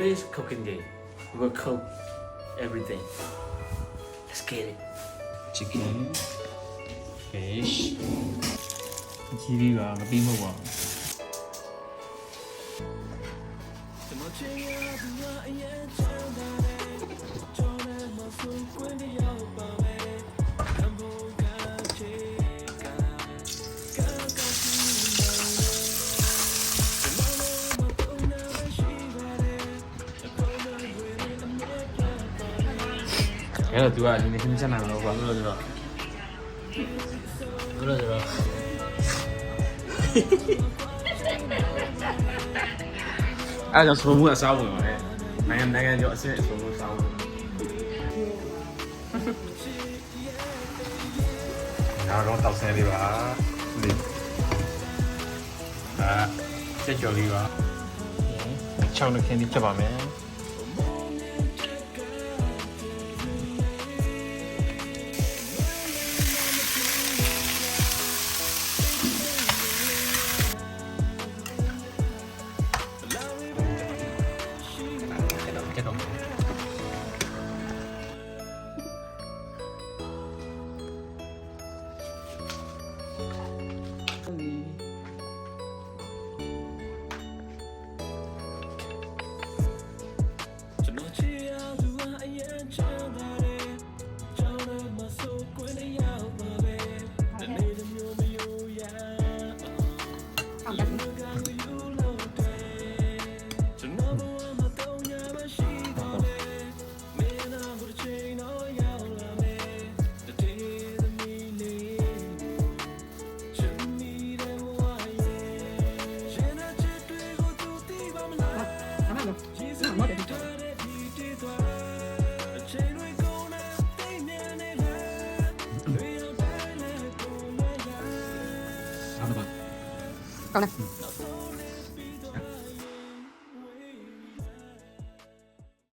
Today's cooking day. We will cook everything. Let's get it. chicken fish ကြီးပြီးပါမပြီးမဟုတ်ပါဘူးအဲ့တော့ तू ကဒီနေ့ခင်းချက်နိုင်တော့ဘာလို့လဲဆိုတော့ဘယ်လိုလဲဆိုတော့အဲ့ဒါကြောင့်ဆုံးမှုအစားဝင်ပါတယ်နိုင်ငံနိုင်ငံကျော်အဆင့်ဆုံးမှုစားဝင်နောက်တော့တောက်ဆဲလေးပါဒီအာချက်ကျော်လေးပါချောင်းနဲ့ခင်းပြီးချက်ပါမယ် လဲကုန်မလားအားတော့ကောင်းလား